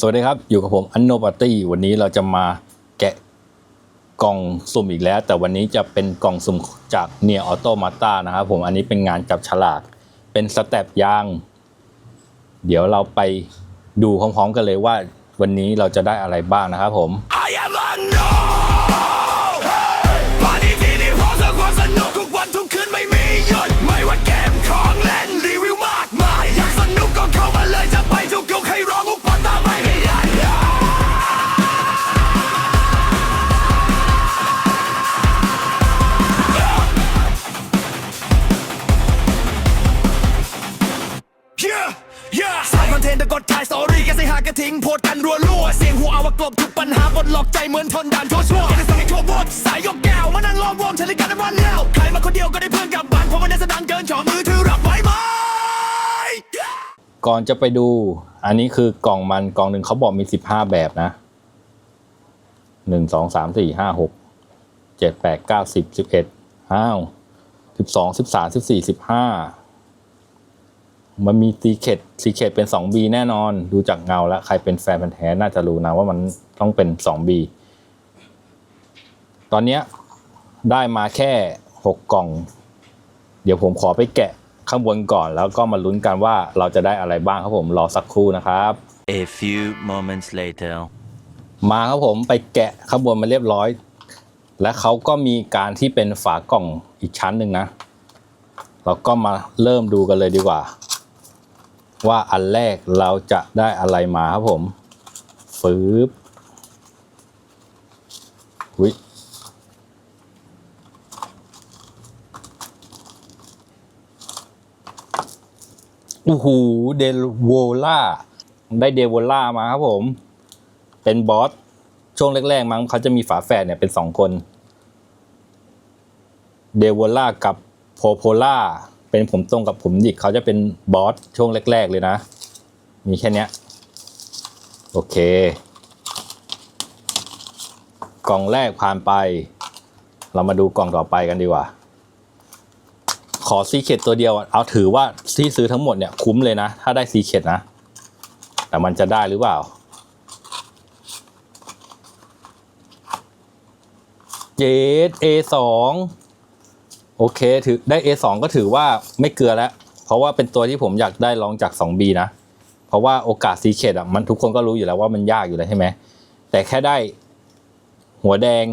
สวัสดีครับ อยู่กับผมอันโนปาร์ตี้วันนี้เราจะมาแกะกล่องสุ่มอีกแล้ว แต่วันนี้จะเป็นกล่องสุ่มจากเนียออโตมาตานะครับผมอันนี้เป็นงานจับฉลาก เป็นสเต็ปยาง เดี๋ยวเราไปดูพร้อมๆกันเลยว่าวันนี้เราจะได้อะไรบ้างนะครับผมทุกวันทุกคืนไม่มีหยุด โพดกันรัวรัวเสียงหัวเอาว่ากลบทุกปัญหาบนหลอกใจเหมือนทนด่านทั่วชั่วๆกันใส่ทั่วบดสายยกแก้วมานั่งล้อมวงเฉลี่ยกันวันแล้วใครมาคนเดียวก็ได้เพื่อนกลับบ้านเพราะมันได้สดังเกินจอมือถือรับไว้ไหมก่อนจะไปดู อันนี้คือกล่องมันกล่องหนึ่งเขาบอกมีสิบห้าแบบนะหนึ่งสองสามสี่ห้าหกเจ็ดแปดเก้าสิบสิบเอ็ดอ้าวสิบสองสิบสามสิบสี่สิบห้า มันมีซีเคดซีเคดเป็นสองบีแน่นอน ดูจากเงาแล้ว ใครเป็นแฟนพันธ์แท้น่าจะรู้นะว่ามันต้องเป็นสองบีตอนเนี้ยได้มาแค่หกกล่อง เดี๋ยวผมขอไปแกะข้างบนก่อน แล้วก็มาลุ้นกันว่าเราจะได้อะไรบ้างครับผมรอสักครู่นะครับ A few moments later. มาครับผมไปแกะข้างบนมาเรียบร้อย และเขาก็มีการที่เป็นฝากล่องอีกชั้นหนึ่งนะ เราก็มาเริ่มดูกันเลยดีกว่า ว่าอันแรกเราจะได้อะไรมาครับผมฟืบวิโอ้โหเดโวล่าได้เดโวล่ามาครับผม เป็นบอส ช่วงแรกๆมั้งเขาจะมีฝาแฝดเนี่ยเป็นสองคน เดวล่ากับโพโพล่า เป็นผมตรงกับผมหยิกเขาจะเป็นบอสช่วงแรก ๆ เลยนะ มีแค่เนี้ยโอเค กล่องแรกผ่านไป เรามาดูกล่องต่อไปกันดีกว่า ขอซีเคดตัวเดียวเอาถือว่าที่ซื้อทั้งหมดเนี่ยคุ้มเลยนะ ถ้าได้ซีเคดนะ แต่มันจะได้หรือเปล่าเจด A สอง โอเคถือได้ A2 ก็ถือว่าไม่เกลือแล้ว เพราะว่าเป็นตัวที่ผมอยากได้ลองจาก 2B นะ เพราะว่าโอกาสซีเคดอะมันทุกคนก็รู้อยู่แล้วว่ามันยากอยู่แล้วใช่ไหมแต่แค่ได้หัวแดง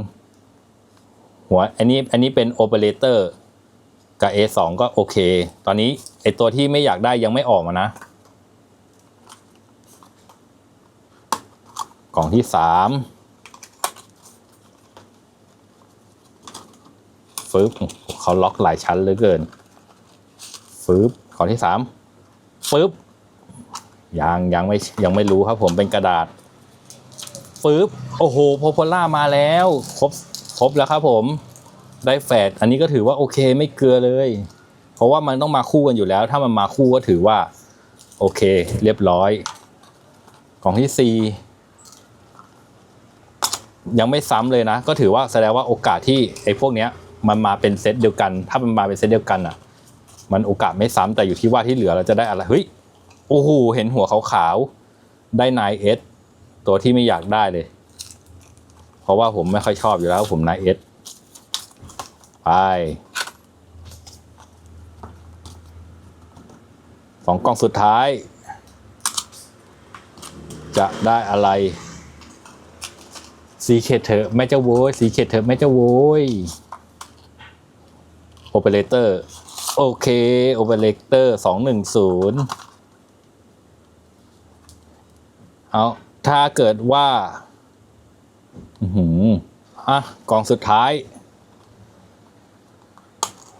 หัวอันนี้อันนี้เป็นโอเปอเรเตอร์กับ A2 ก็โอเค ตอนนี้ไอตัวที่ไม่อยากได้ยังไม่ออกมานะ กล่องที่สาม ฟึบเขาล็อกหลายชั้นเหลือเกินฟึบขอที่สามฟึบยังยังไม่ยังไม่รู้ครับผมเป็นกระดาษฟึบโอ้โหโพโพล่ามาแล้วครบครบแล้วครับผมได้แฝดอันนี้ก็ถือว่าโอเคไม่เกลือเลย เพราะว่ามันต้องมาคู่กันอยู่แล้ว ถ้ามันมาคู่ก็ถือว่า โอเค เรียบร้อยกล่องที่สี่ยังไม่ซ้ำเลยนะ ก็ถือว่าแสดงว่าโอกาสที่ไอ้พวกเนี้ย มันมาเป็นเซตเดียวกัน ถ้ามันมาเป็นเซตเดียวกันอะ มันโอกาสไม่ซ้ำแต่อยู่ที่ว่าที่เหลือเราจะได้อะไรเฮ้ยโอ้โหเห็นหัวขาวๆได้นายเอสตัวที่ไม่อยากได้เลย เพราะว่าผมไม่ค่อยชอบอยู่แล้ว ผมนายเอสไปสองกล่องสุดท้าย จะได้อะไรสีเขตเถอะแม่เจ้าโว้ยสีเขตเถอะแม่เจ้าโว้ย โอเปอเรเตอร์โอเคโอเปอเรเตอร์สองหนึ่งศูนย์เอาถ้าเกิดว่าอือหืออะกองสุดท้าย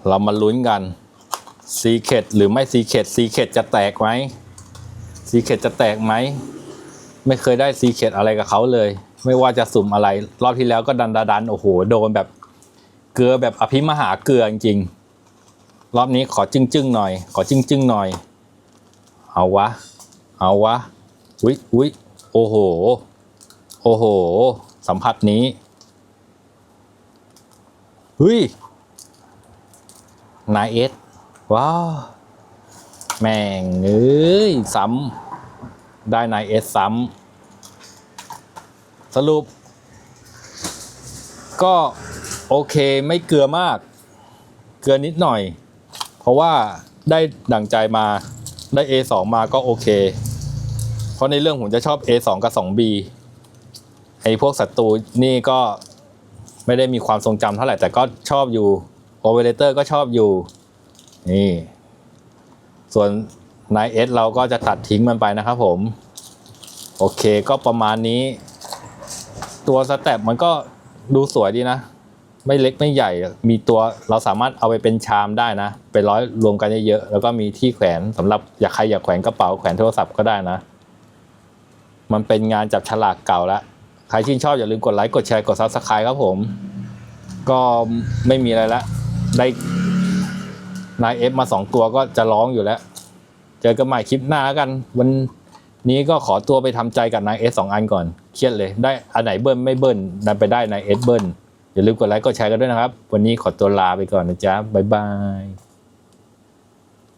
เรามาลุ้นกันซีเคดหรือไม่ซีเคดซีเคดจะแตกไหมซีเคดจะแตกไหม ไม่เคยได้ซีเคดอะไรกับเขาเลย ไม่ว่าจะสุ่มอะไร รอบที่แล้วก็ดันดันโอ้โห โดนแบบ เกลือแบบอภิมหาเกลือจริงๆรอบนี้ขอจึ้งจึ้งๆหน่อย ขอจึ้งจึ้งๆหน่อย เอาวะ เอาวะอุ๊ยอุ๊ยโอ้โห โอ้โห สัมผัสนี้เฮ้ยนายเอสว้าวแม่งเอ้ยซ้ำได้นายเอสซ้ำสรุป ก็ โอเคไม่เกลือมาก เกลือนิดหน่อย เพราะว่าได้ดั่งใจมาได้ A2 มาก็โอเค เพราะในเรื่องผมจะชอบ A2 กับ 2B ไอ้พวกศัตรูนี่ก็ไม่ได้มีความทรงจำเท่าไหร่ แต่ก็ชอบอยู่ Operator ก็ชอบอยู่ นี่ ส่วนนายเอสเราก็จะตัดทิ้งมันไปนะครับผม โอเคก็ประมาณนี้ ตัวสแต็ปมันก็ดูสวยดีนะ ไม่เล็กไม่ใหญ่ มีตัวเราสามารถเอาไปเป็นชามได้นะ เป็นร้อยรวมกันเยอะๆ แล้วก็มีที่แขวนสำหรับอยากใครอยากแขวนกระเป๋าแขวนโทรศัพท์ก็ได้นะ มันเป็นงานจับฉลากเก่าแล้วใครชื่นชอบอย่าลืมกดไลค์กดแชร์กดซับสไครต์ครับผม ก็ไม่มีอะไรละ ได้นายเอฟมาสองตัวก็จะร้องอยู่แล้ว เจอกันใหม่คลิปหน้าแล้วกัน วันนี้ก็ขอตัวไปทำใจกับนายเอสสองอันก่อน เครียดเลย ได้อันไหนเบิ้ลไม่เบิ้ลดันไปได้นายเอสเบิ้ล อย่าลืมกดไลค์กดแชร์กันด้วยนะครับ วันนี้ขอตัวลาไปก่อนนะจ๊ะบ๊ายบาย